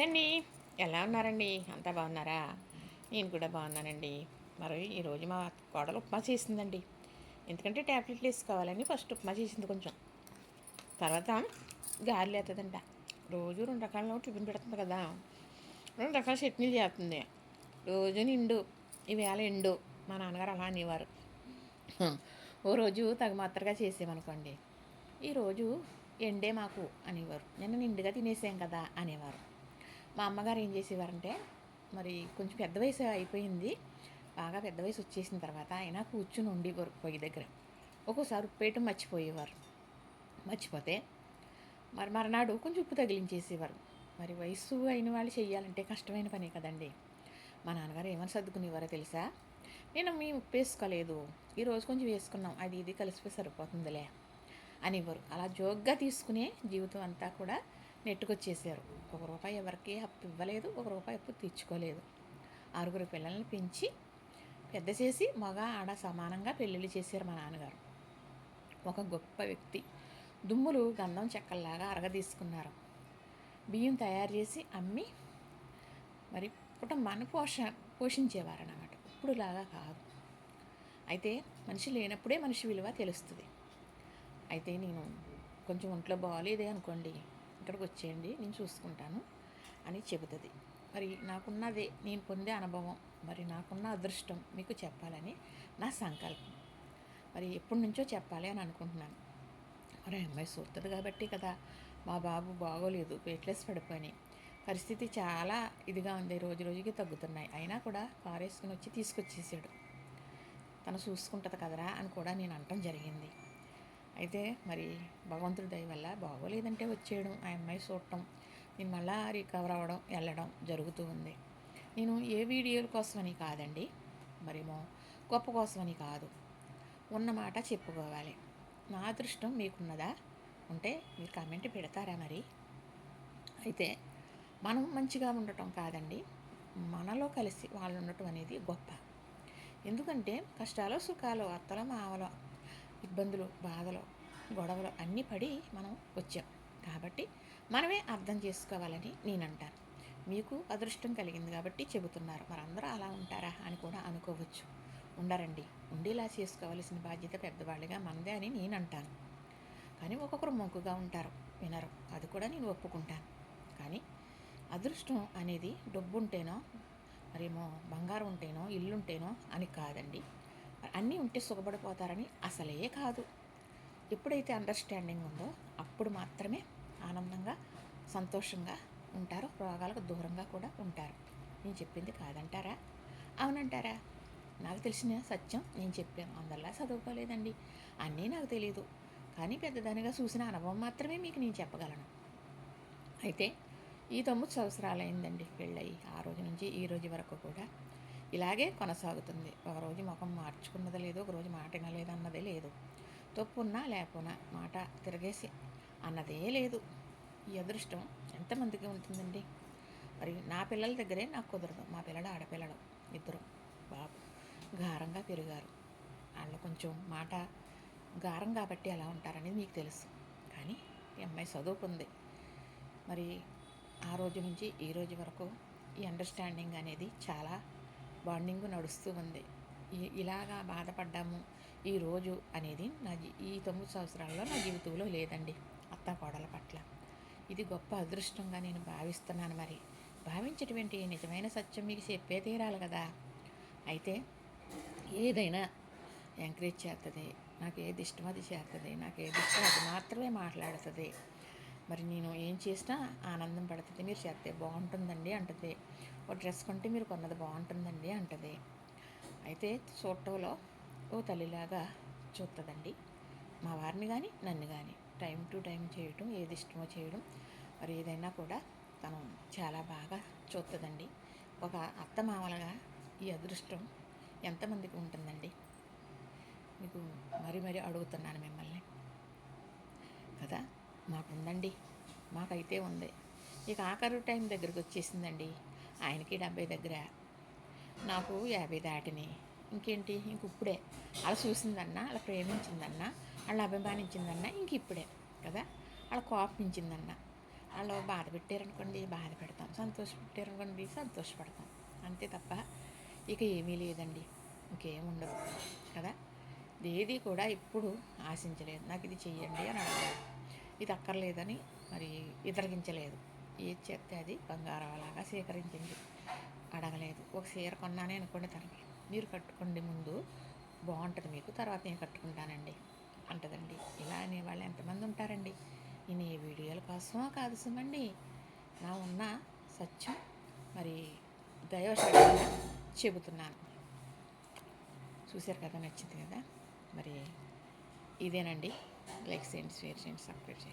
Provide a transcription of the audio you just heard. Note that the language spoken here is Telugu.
నమస్తే అండి. ఎలా ఉన్నారండి? అంతా బాగున్నారా? నేను కూడా బాగున్నానండి. మరి ఈరోజు మా కోడలు ఉప్మా చేసిందండి. ఎందుకంటే ట్యాబ్లెట్లు వేసుకోవాలని ఫస్ట్ ఉప్మా చేసింది కొంచెం. తర్వాత గాలి వేస్తుందంట రోజు రెండు రకాల టిఫిన్ పెడుతుంది కదా. రెండు రకాల చట్నీలు చేస్తుంది. రోజు నిండు ఈవేళ ఎండు. మా నాన్నగారు అలా అనేవారు. ఓ రోజు తగుమాత్రగా చేసేమనుకోండి. ఈరోజు ఎండే మాకు అనేవారు. నిన్న నిండుగా తినేసాం కదా అనేవారు. మా అమ్మగారు ఏం చేసేవారంటే మరి కొంచెం పెద్ద వయసు అయిపోయింది. బాగా పెద్ద వయసు వచ్చేసిన తర్వాత అయినా కూర్చుని ఉండేవారు పొయ్యి దగ్గర. ఒక్కోసారి ఉప్పేయటం మర్చిపోయేవారు. మర్చిపోతే మరి మరనాడు కొంచెం ఉప్పు తగిలించేసేవారు. మరి వయసు అయిన వాళ్ళు చెయ్యాలంటే కష్టమైన పనే కదండి. మా నాన్నగారు ఏమని సర్దుకునేవారో తెలుసా? నేను మేము ఉప్పు వేసుకోలేదు. ఈరోజు కొంచెం వేసుకున్నాం. అది ఇది కలిసిపోయి సరిపోతుందిలే అనేవారు. అలా జోగ్గా తీసుకునే జీవితం అంతా కూడా నెట్టుకొచ్చేసారు. ఒక రూపాయి ఎవరికి అప్పు ఇవ్వలేదు ఒక రూపాయి అప్పు తీర్చుకోలేదు. ఆరుగురు పిల్లల్ని పెంచి పెద్ద చేసి మగ ఆడ సమానంగా పెళ్ళిళ్ళు చేశారు మా నాన్నగారు. ఒక గొప్ప వ్యక్తి. దుమ్ములు గంధం చెక్కల్లాగా అరగదీసుకున్నారు. బియ్యం తయారు చేసి అమ్మి మరి కుటుంబాన్ని పోష పోషించేవారన్నమాట. ఇప్పుడులాగా కాదు. అయితే మనిషి లేనప్పుడే మనిషి విలువ తెలుస్తుంది. అయితే నేను కొంచెం ఒంట్లో బాగాలేదే అనుకోండి. ఇక్కడికి వచ్చేయండి నేను చూసుకుంటాను అని చెబుతుంది. మరి నాకున్నదే నేను పొందే అనుభవం మరి నాకున్న అదృష్టం మీకు చెప్పాలని నా సంకల్పం. మరి ఎప్పటి నుంచో చెప్పాలి అని అనుకుంటున్నాను. మరి అమ్మాయి సూర్తుంది కాబట్టి కదా మా బాబు బాగోలేదు వెయిట్లెస్ పడిపోయి పరిస్థితి చాలా ఇదిగా ఉంది రోజు రోజుకి తగ్గుతున్నాయి. అయినా కూడా కారేసుకుని వచ్చి తీసుకొచ్చేసాడు. తను చూసుకుంటుంది కదరా అని కూడా నేను అనటం జరిగింది. అయితే మరి భగవంతుడి దయ వల్ల బాగోలేదంటే వచ్చేయడం ఆ అమ్మాయి చూడటం నేను మళ్ళా రికవర్ అవ్వడం వెళ్ళడం జరుగుతూ ఉంది. నేను ఏ వీడియోల కోసమని కాదండి మరేమో గొప్ప కోసమని కాదు. ఉన్నమాట చెప్పుకోవాలి. నా అదృష్టం మీకున్నదా? ఉంటే మీరు కామెంట్ పెడతారా మరి? అయితే మనం మంచిగా ఉండటం కాదండి మనలో కలిసి వాళ్ళు ఉండటం అనేది గొప్ప. ఎందుకంటే కష్టాలు సుఖాలు అత్తలు మావలో ఇబ్బందులు బాధలు గొడవలు అన్నీ పడి మనం వచ్చాం. కాబట్టి మనమే అర్థం చేసుకోవాలని నేను అంటాను మీకు అదృష్టం కలిగింది కాబట్టి చెబుతున్నారు. మరందరూ అలా ఉంటారా అని కూడా అనుకోవచ్చు. ఉండరండి. ఉండేలా చేసుకోవలసిన బాధ్యత పెద్దవాళ్ళుగా మందే అని నేను అంటాను కానీ ఒక్కొక్కరు మొగ్గుగా ఉంటారు. వినరు. అది కూడా నేను ఒప్పుకుంటాను. కానీ అదృష్టం అనేది డబ్బు ఉంటేనో మరేమో బంగారం ఉంటేనో ఇల్లుంటేనో అని కాదండి. అన్నీ ఉంటే సుఖపడిపోతారని అసలే కాదు. ఎప్పుడైతే అండర్స్టాండింగ్ ఉందో అప్పుడు మాత్రమే ఆనందంగా సంతోషంగా ఉంటారు. రోగాలకు దూరంగా కూడా ఉంటారు. నేను చెప్పింది కాదంటారా? అవునంటారా? నాకు తెలిసిన సత్యం నేను చెప్పాను. అందరిలా చదువుకోలేదండి. అన్నీ నాకు తెలియదు కానీ పెద్దదానిగా చూసిన అనుభవం మాత్రమే మీకు నేను చెప్పగలను. అయితే ఈ తొమ్మిది అయిందండి పెళ్ళయి. ఆ రోజు నుంచి ఈ రోజు వరకు కూడా ఇలాగే కొనసాగుతుంది. ఒకరోజు ముఖం మార్చుకున్నది లేదు ఒకరోజు మాట వినలేదు అన్నదే లేదు. తప్పున్నా లేకున్నా మాట తిరగేసి అన్నదే లేదు. ఈ అదృష్టం ఎంతమందికి ఉంటుందండి? మరి నా పిల్లల దగ్గరే నాకు కుదరదు. మా పిల్లడు ఆడపిల్లడు ఇద్దరు. బాబు గారంగా పెరిగారు. వాళ్ళు కొంచెం మాట గారం కాబట్టి ఎలా ఉంటారనేది మీకు తెలుసు. కానీ ఈ అమ్మాయి చదువుకుంది. మరి ఆ రోజు నుంచి ఈ రోజు వరకు ఈ అండర్స్టాండింగ్ అనేది చాలా బాండింగ్ నడుస్తూ ఉంది. ఇలాగా బాధపడ్డాము ఈరోజు అనేది నా ఈ తొమ్మిది సంవత్సరాల్లో నా జీవితంలో లేదండి అత్త కోడల పట్ల. ఇది గొప్ప అదృష్టంగా నేను భావిస్తున్నాను మరి. భావించేటువంటి నిజమైన సత్యం మీకు చెప్పే తీరాలి కదా. అయితే ఏదైనా ఎంకరేజ్ చేస్తుంది నాకు ఏది ఇష్టం అది చేస్తుంది నాకు ఏది ఇష్టం అది మాత్రమే మాట్లాడుతుంది. మరి నేను ఏం చేసినా ఆనందం పడుతుంది. మీరు చేస్తే బాగుంటుందండి అంటది. ఓ డ్రెస్ కొంటే మీరు కొన్నది బాగుంటుందండి అంటది. అయితే చూడటంలో ఓ తల్లిలాగా చూస్తుందండి మా వారిని కానీ నన్ను కానీ టైం టు టైం చేయడం ఏది ఇష్టమో చేయడం మరి ఏదైనా కూడా తను చాలా బాగా చూస్తుందండి ఒక అత్త మామలుగా ఈ అదృష్టం ఎంతమందికి ఉంటుందండి? మీకు మరి మరీ అడుగుతున్నాను మిమ్మల్ని. కదా? మాకుందండి. మాకైతే ఉంది. ఇక ఆఖరు టైం దగ్గరికి వచ్చేసిందండి ఆయనకి డెబ్బై దగ్గర. నాకు యాభై దాటిని. ఇంకేంటి? ఇంక ఇప్పుడే. అలా చూసిందన్నా అలా ప్రేమించిందన్నా వాళ్ళు అభిమానించిందన్నా ఇంక ఇప్పుడే కదా? వాళ్ళ కోపించిందన్నా వాళ్ళు బాధ పెట్టారనుకోండి బాధ పెడతాం. సంతోష పెట్టారనుకోండి సంతోషపడతాం. అంతే తప్ప ఇక ఏమీ లేదండి. ఇంకేం ఉండదు కదా? ఏది కూడా ఎప్పుడు ఆశించలేదు. నాకు ఇది చెయ్యండి అని అడగలేదు ఇది అక్కర్లేదని మరి విదరగించలేదు ఏది చెప్తే అది బంగారం అలాగా స్వీకరించింది అడగలేదు. ఒక చీర కొన్నానే అనుకోండి తనకి. మీరు కట్టుకోండి ముందు. బాగుంటుంది మీకు తర్వాత నేను కట్టుకుంటానండి. అంటదండి. ఇలా అనేవాళ్ళు ఎంతమంది ఉంటారండి? నేను ఏ వీడియోల కోసమో కాదు సుమండి. నా ఉన్న సత్యం మరి దైవశక్తిగా చెబుతున్నాను. చూశారు కదా నచ్చింది కదా? మరి ఇదేనండి. లైక్ చేయండి షేర్ చేయండి సబ్స్క్రైబ్ చేయండి.